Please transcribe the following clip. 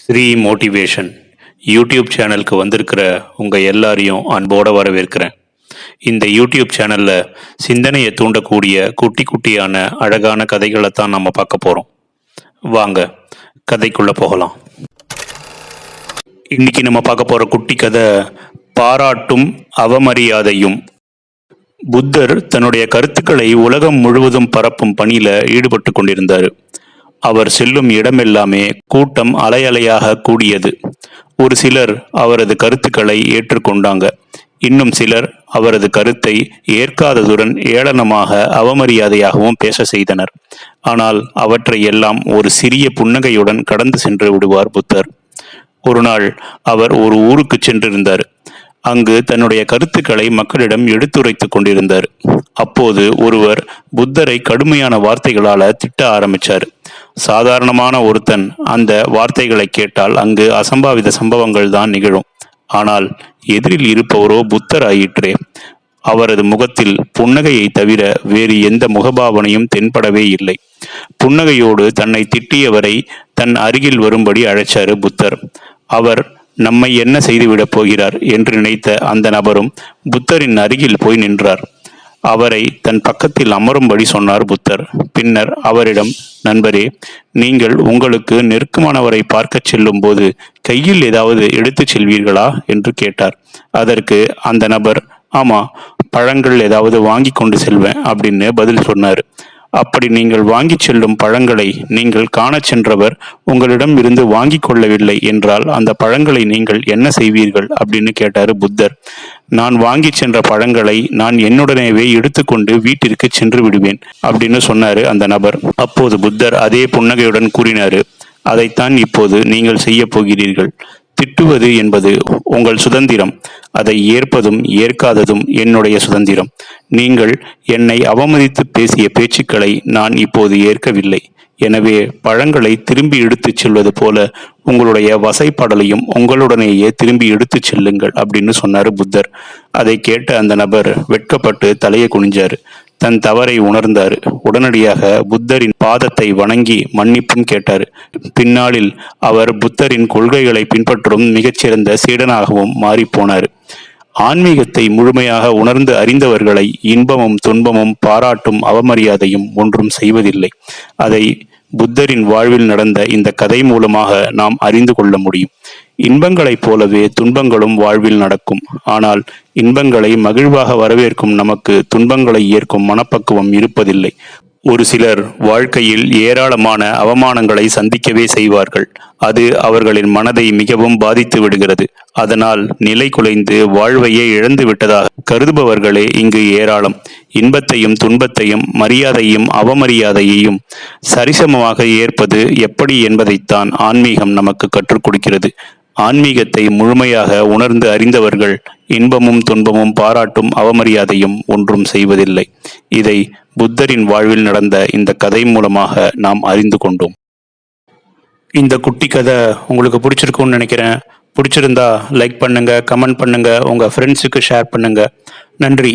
Sri motivation YouTube சேனலுக்கு வந்திருக்கிற உங்கள் எல்லாரையும் அன்போடு வரவேற்கிறேன். இந்த யூடியூப் சேனலில் சிந்தனையை தூண்டக்கூடிய குட்டி குட்டியான அழகான கதைகளை தான் நம்ம பார்க்க போகிறோம் வாங்க கதைக்குள்ளே போகலாம். இன்னைக்கு நம்ம பார்க்க போகிற குட்டி கதை பாராட்டும் அவமரியாதையும். புத்தர் தன்னுடைய கருத்துக்களை உலகம் முழுவதும் பரப்பும் பணியில ஈடுபட்டு கொண்டிருந்தார். அவர் செல்லும் இடமெல்லாமே கூட்டம் அலையலையாக கூடியது. ஒரு சிலர் அவரது கருத்துக்களை ஏற்றுக்கொண்டாங்க. இன்னும் சிலர் அவரது கருத்தை ஏற்காததுடன் ஏளனமாக அவமரியாதையாகவும் பேச செய்தனர். ஆனால் அவற்றை எல்லாம் ஒரு சிறிய புன்னகையுடன் கடந்து சென்று விடுவார் புத்தர். ஒரு நாள் அவர் ஒரு ஊருக்கு சென்றிருந்தார். அங்கு தன்னுடைய கருத்துக்களை மக்களிடம் எடுத்துரைத்துக் கொண்டிருந்தார். அப்போது ஒருவர் புத்தரை கடுமையான வார்த்தைகளால திட்ட ஆரம்பிச்சார். சாதாரணமான ஒருத்தன் அந்த வார்த்தைகளை கேட்டால் அங்கு அசம்பாவித சம்பவங்கள் தான் நிகழும். ஆனால் எதிரில் இருப்பவரோ புத்தர் ஆயிற்றே அவரது முகத்தில் புன்னகையை தவிர வேறு எந்த முகபாவனையும் தென்படவே இல்லை. புன்னகையோடு தன்னை திட்டியவரை தன் அருகில் வரும்படி அழைச்சாரு புத்தர். அவர் நம்மை என்ன செய்துவிடப் போகிறார்? என்று நினைத்த அந்த நபரும் புத்தரின் அருகில் போய் நின்றார். அவரை தன் பக்கத்தில் அமரும்படி சொன்னார் புத்தர். பின்னர் அவரிடம் நண்பரே நீங்கள் உங்களுக்கு நெருக்கமானவரை பார்க்கச் செல்லும் போது கையில் ஏதாவது எடுத்துச் செல்வீர்களா? என்று கேட்டார். அதற்கு அந்த நபர் ஆமா பழங்கள் ஏதாவது வாங்கி கொண்டு செல்வேன் அப்படின்னு பதில் சொன்னார். அப்படி நீங்கள் வாங்கிச் செல்லும் பழங்களை நீங்கள் காணச் சென்றவர் உங்களிடம் இருந்து வாங்கி கொள்ளவில்லை என்றால் அந்த பழங்களை நீங்கள் என்ன செய்வீர்கள்? அப்படின்னு கேட்டாரு புத்தர். நான் வாங்கி சென்ற பழங்களை நான் என்னுடனேவே எடுத்துக்கொண்டு வீட்டிற்கு சென்று விடுவேன் அப்படின்னு சொன்னாரு அந்த நபர். அப்போது புத்தர் அதே புன்னகையுடன் கூறினாரு. அதைத்தான் இப்போது நீங்கள் செய்ய போகிறீர்கள். திட்டுவது என்பது உங்கள் சுதந்திரம். அதை ஏற்பதும் ஏற்காததும் என்னுடைய சுதந்திரம். நீங்கள் என்னை அவமதித்து பேசிய பேச்சுக்களை நான் இப்போது ஏற்கவில்லை. எனவே பழங்களை திரும்பி எடுத்துச் செல்வது போல உங்களுடைய வசைப்பாடலையும் உங்களுடனேயே திரும்பி எடுத்துச் செல்லுங்கள் அப்படின்னு சொன்னார் புத்தர். அதை கேட்ட அந்த நபர் வெட்கப்பட்டு தலையை குனிஞ்சாரு. தன் தவறை உணர்ந்தார். உடனடியாக புத்தரின் பாதத்தை வணங்கி மன்னிப்பும் கேட்டார். பின்னாளில் அவர் புத்தரின் கொள்கைகளை பின்பற்றும் மிகச்சிறந்த சீடனாகவும் மாறிப்போனார். ஆன்மீகத்தை முழுமையாக உணர்ந்து அறிந்தவர்களை இன்பமும் துன்பமும் பாராட்டும் அவமரியாதையும் ஒன்றும் செய்வதில்லை. அதை புத்தரின் வாழ்வில் நடந்த இந்த கதை மூலமாக நாம் அறிந்து கொள்ள முடியும். இன்பங்களைப் போலவே துன்பங்களும் வாழ்வில் நடக்கும். ஆனால் இன்பங்களை மகிழ்வாக வரவேற்கும் நமக்கு துன்பங்களை ஏற்கும் மனப்பக்குவம் இருப்பதில்லை. ஒரு சிலர் வாழ்க்கையில் ஏராளமான அவமானங்களை சந்திக்கவே செய்வார்கள். அது அவர்களின் மனதை மிகவும் பாதித்து விடுகிறது. அதனால் நிலை குலைந்து வாழ்வையே இழந்து விட்டதாக கருதுபவர்களே இங்கு ஏராளம். இன்பத்தையும் துன்பத்தையும் மரியாதையும் அவமரியாதையையும் சரிசமமாக ஏற்பது எப்படி என்பதைத்தான் ஆன்மீகம் நமக்கு கற்றுக் கொடுக்கிறது. ஆன்மீகத்தை முழுமையாக உணர்ந்து அறிந்தவர்கள் இன்பமும் துன்பமும் பாராட்டும் அவமரியாதையும் ஒன்றும் செய்வதில்லை. இதை புத்தரின் வாழ்வில் நடந்த இந்த கதை மூலமாக நாம் அறிந்து கொண்டோம். இந்த குட்டி கதை உங்களுக்கு பிடிச்சிருக்கும்னு நினைக்கிறேன். பிடிச்சிருந்தா லைக் பண்ணுங்க கமெண்ட் பண்ணுங்க உங்க ஃப்ரெண்ட்ஸுக்கு ஷேர் பண்ணுங்க. நன்றி.